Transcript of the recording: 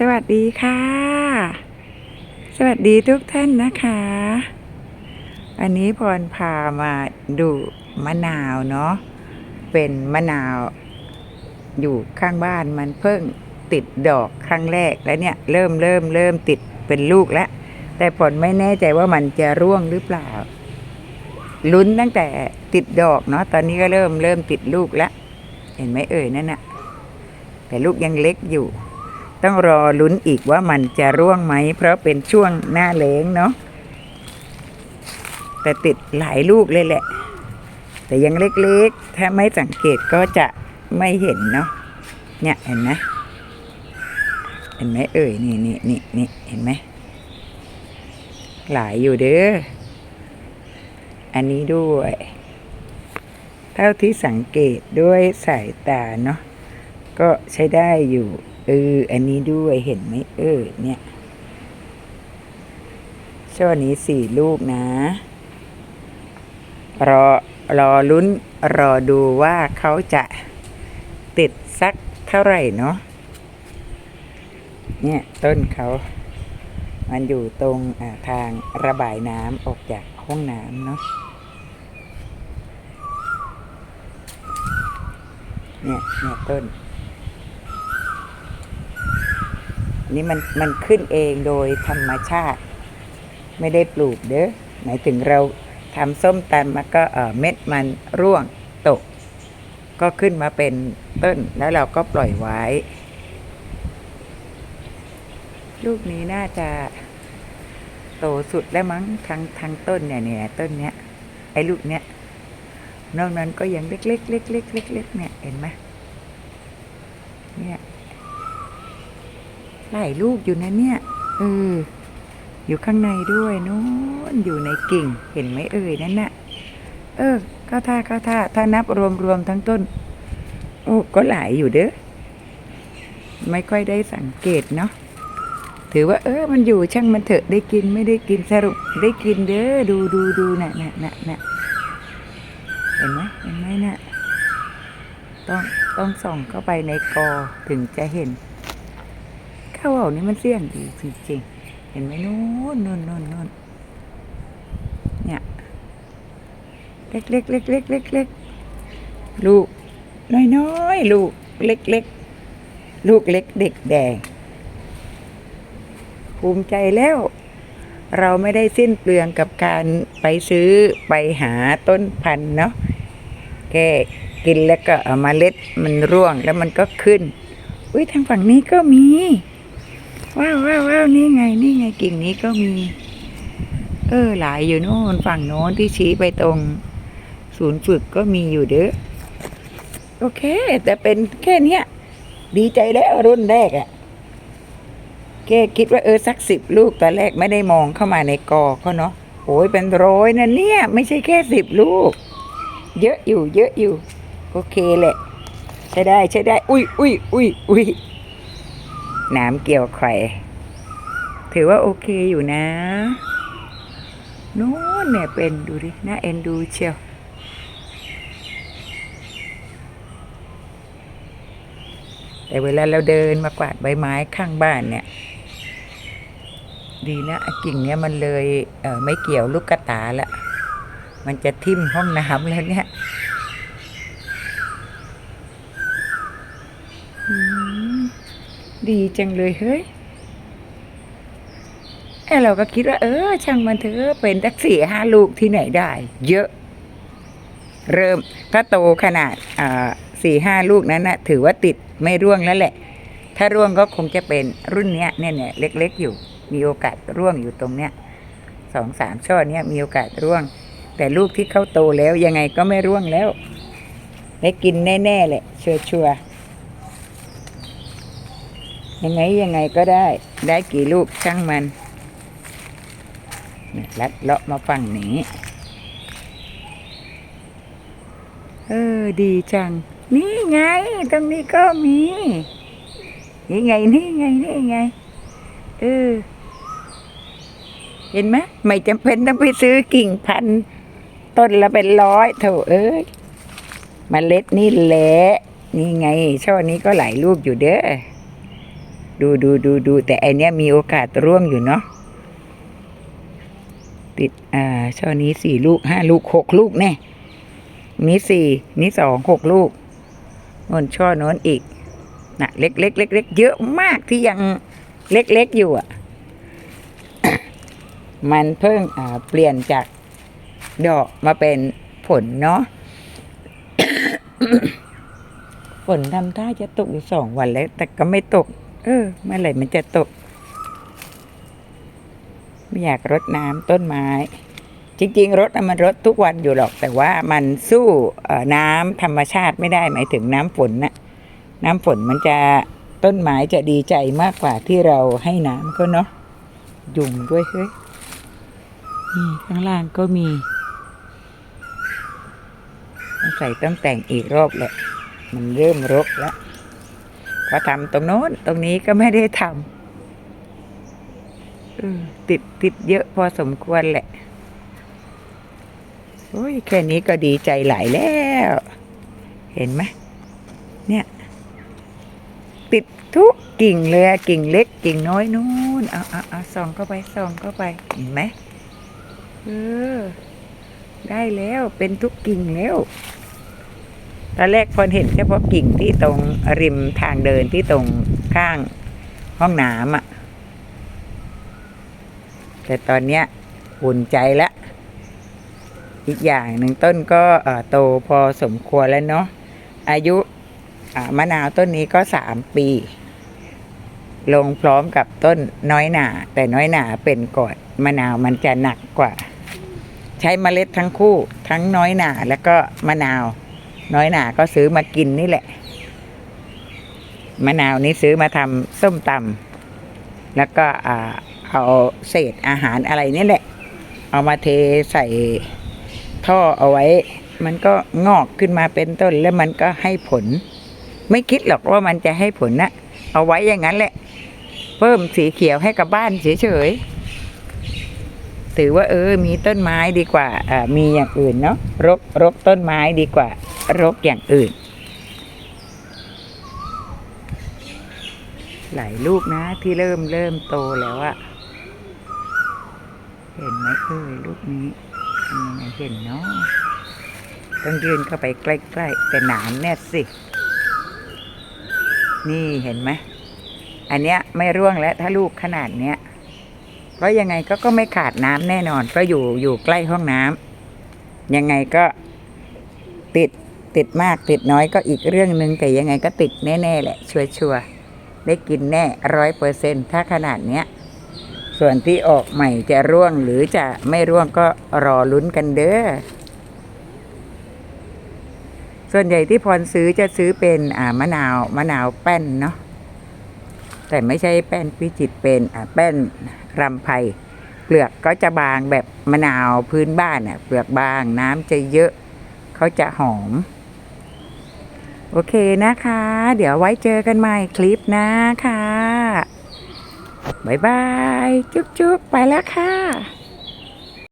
สวัสดีค่ะ สวัสดีทุกท่านนะคะ อันนี้พรพามาดูมะนาวเนาะ เป็นมะนาวอยู่ข้างบ้านมันเพิ่งติดดอกครั้งแรกแล้วเนี่ย เริ่มเริ่มเริ่มติดเป็นลูกแล้ว แต่ผลไม่แน่ใจว่ามันจะร่วงหรือเปล่า ลุ้นตั้งแต่ติดดอกเนาะ ตอนนี้ก็เริ่มเริ่มติดลูกแล้ว เห็นไหมเอ่ยนั่นน่ะ แต่ลูกยังเล็กอยู่ ต้องรอลุ้นอีกว่ามันจะร่วงไหม เพราะเป็นช่วงหน้าแล้งเนาะแต่ติดหลายลูกเลยแหละ แต่ยังเล็กๆ ถ้าไม่สังเกตก็จะไม่เห็นเนาะเนี่ยเห็นไหมเห็นไหมเอ่ยนี่นี่นี่นี่เห็นไหมหลายอยู่เด้ออันนี้ด้วย เท่าที่สังเกตด้วยสายตาเนาะก็ใช้ได้อยู่ เออ อันนี้ด้วยเห็นไหมเออ เนี่ยช่อนี้สี่ลูกนะ รอรอลุ้น รอดูว่าเขาจะติดสักเท่าไหร่เนาะเนี่ยต้นเขา มันอยู่ตรงทางระบายน้ำออกจากห้องน้ำเนาะเนี่ยเนี่ยต้น นี่มันมันขึ้นเองโดยธรรมชาติ ไม่ได้ปลูกเด้อหมายถึงเราทำส้มตำมันก็เออเม็ดมันร่วงตก ก็ขึ้นมาเป็นต้นแล้วเราก็ปล่อยไว้ ลูกนี้น่าจะโตสุดแล้วมั้งทั้งทั้งต้นเนี่ยเนี่ยต้นเนี้ยไอ้ลูกเนี้ยนอกนั้นก็ยังเล็กๆเล็กๆเล็กๆเล็กๆเนี่ยเห็นไหมเนี่ย หลายลูกอยู่นะเนี่ยเอออยู่ข้างในด้วยนู้นอยู่ในกิ่งเห็นไหมเอ่ยนั่นน่ะ เออเข้าท่าเข้าท่าถ้านับรวมรวมทั้งต้น โอ้ก็หลายอยู่เด้อไม่ค่อยได้สังเกตเนาะถือว่าเออมันอยู่ช่างมันเถอะได้กินไม่ได้กินสรุปได้กินเด้อดูดูดูน่ะน่ะน่ะน่ะเห็นไหมเห็นไหมเนะี่ยต้องต้องส่องเข้าไปในกอถึงจะเห็น ข้าวเหล่านี้มันเสี่ยงดีจริงๆ เห็นไหมนู่นนู่นนู่นนู่นเนี่ย เล็กเล็กเล็กเล็กเล็กเล็กลูกน้อยน้อยลูกเล็กเล็กลูกเล็กเด็กแดง ภูมิใจแล้ว เราไม่ได้สิ้นเปลืองกับการไปซื้อไปหาต้นพันธุ์เนาะแค่กินแล้วก็เอามาเล็ดมันร่วงแล้วมันก็ขึ้น อุ้ยทางฝั่งนี้ก็มี ว้าวว้าวว้าวนี่ไง นี่ไงกิ่งนี้ก็มี เออ หลายอยู่โน่นฝั่งโน้นที่ชี้ไปตรง ศูนย์ฝึกก็มีอยู่เด้อ โอเค แต่เป็นแค่เนี้ย ดีใจแล้วรุ่นแรกอะ่ะแกคิดว่าเออสักสิบลูกตอนแรกไม่ได้มองเข้ามาในกอเขาเนาะโอ้ยเป็นร้อยนะเนี่ย ไม่ใช่แค่สิบลูก เยอะอยู่ เยอะอยู่ โอเคแหละ ใช้ได้ใช้ได้ อุ้ยอุ้ยอุ้ยอุ้ย น้ำเกี่ยวไข่ ถือว่าโอเคอยู่นะนู้นเนี่ยเป็นดูดิน่าเอ็นดูเชียวแต่เวลาเราเดินมากวาดใบไม้ข้างบ้านเนี่ย ดีนะกิ่งเนี้ยมันเลยเไม่เกี่ยวลูกกระตาละ มันจะทิ่มห้องน้ำแล้วเนี่ยอืม ดีจังเลยเฮ้ยไอเราก็คิดว่า เออ ช่างมันเถอะเป็นตักสี่ห้าลูกที่ไหนได้ เยอะ เริ่มถ้าโตขนาดอ่าสี่ห้าลูกนั้นนะถือว่าติดไม่ร่วงแล้วแหละ ถ้าร่วงก็คงจะเป็นรุ่นเนี้ยเนี่ยเนี่ยเล็ก ๆ อยู่ มีโอกาสร่วงอยู่ตรงเนี้ยสองสามช่อเนี้ยมีโอกาสร่วง แต่ลูกที่เขาโตแล้วยังไงก็ไม่ร่วงแล้วได้กินแน่ ๆ แหละ ชัวชัวร์ ยังไงยังไงก็ได้ ได้กี่ลูกช่างมันนี่ลัดเลาะมาฝั่งนี้ เออ ดีจัง นี่ไง ตรงนี้ก็มี นี่ไง นี่ไง นี่ไง เออ เห็นไหมไม่จำเป็นต้องไปซื้อกิ่งพัน ต้นละเป็นร้อยเถอะเอ้ยมเมล็ดนี่แหละ นี่ไงช่อนี้ก็หลายลูกอยู่เด้อ ดูดูดูดูแต่อันเนี้ยมีโอกาสร่วงอยู่เนาะติดอ่าช่อนี้สี่ลูกห้าลูกหกลูกแน่นี้สี่นี้สองหกลูกนนช่อน้นอีกน่ะเล็กเล็กเล็กเล็กเยอะมากที่ยังเล็กเล็กอยู่อะ มันเพิ่งอ่าเปลี่ยนจากดอกมาเป็นผลเนาะฝนทำท่าจะตกอยู่สองวันแล้ว แต่ก็ไม่ตก เออเมื่อไหร่มันจะตก ไม่อยากรดน้ำต้นไม้ จริงๆรดน่ะมันรดทุกวันอยู่หรอก แต่ว่ามันสู้น้ำธรรมชาติไม่ได้หมายถึงน้ำฝนนะน้ำฝนมันจะต้นไม้จะดีใจมากกว่าที่เราให้น้ำก็เนาะยุงด้วยเฮ้ยนี่ข้างล่างก็มีใส่ต้องแต่งอีกรอบแหละ มันเริ่มรกแล้ว พอทำตรงโน้น ตรงนี้ก็ไม่ได้ทำเออติดติดเยอะพอสมควรแหละโอ้ยแค่นี้ก็ดีใจหลายแล้ว เห็นไหมเนี่ย ติดทุกกิ่งเลยอะกิ่งเล็ก กิ่งน้อยนู่นเอาเอาเอาส่องเข้าไปส่องเข้าไปเห็นไหมเออได้แล้วเป็นทุกกิ่งแล้ว ตอนแรกพอนเห็นเฉพาะกิ่งที่ตรงริมทางเดินที่ตรงข้างห้องน้ำอะ แต่ตอนเนี้ยอุ่นใจแล้วอีกอย่างหนึ่งต้นก็โตพอสมควรแล้วเนาะ อายุมะนาวต้นนี้ก็สามปี ลงพร้อมกับต้นน้อยหนา แต่น้อยหนาเป็นก่อนมะนาวมันจะหนักกว่า ใช้เมล็ดทั้งคู่ ทั้งน้อยหนาแล้วก็มะนาว น้อยหนาก็ซื้อมากินนี่แหละ มะนาวนี้ซื้อมาทำส้มตำแล้วก็อ่าเอาเศษอาหารอะไรนี่แหละ เอามาเทใส่ท่อเอาไว้ มันก็งอกขึ้นมาเป็นต้นแล้วมันก็ให้ผล ไม่คิดหรอกว่ามันจะให้ผลนะเอาไว้อย่างนั้นแหละ เพิ่มสีเขียวให้กับบ้านเฉยๆถือว่าเออ มีต้นไม้ดีกว่าอ่ามีอย่างอื่นเนาะรกรกต้นไม้ดีกว่า โรกอย่างอื่น หลายลูกนะที่เริ่มเริ่มโตแล้วอะเห็นไหมเอ้ยลูกนี้เป็นยังไงเห็นเนาะต้องยืนเข้าไปใกล้ๆแต่หนามแน่สิ นี่เห็นไหมอันเนี้ยไม่ร่วงแล้วถ้าลูกขนาดเนี้ยเพราะยังไงก็ก็ไม่ขาดน้ำแน่นอนเพราะอยู่อยู่ใกล้ห้องน้ำยังไงก็ติด ติดมากติดน้อยก็อีกเรื่องหนึ่งแต่ยังไงก็ติดแน่ๆแหละชัวชัวร์ๆได้กินแน่ร้อยเปอร์เซ็นถ้าขนาดเนี้ย ส่วนที่ออกใหม่จะร่วงหรือจะไม่ร่วงก็รอลุ้นกันเด้อส่วนใหญ่ที่พรซื้อจะซื้อเป็นอ่ามะนาวมะนาวแป้นเนาะแต่ไม่ใช่แป้นพิจิตรเป็นอ่าแป้นรำไพเปลือกก็จะบางแบบมะนาวพื้นบ้านอะเปลือกบางน้ำจะเยอะเขาจะหอม โอเคนะคะ เดี๋ยวไว้เจอกันใหม่คลิปหนะค่ะบายบาย จุ๊บๆ ไปแล้วค่ะ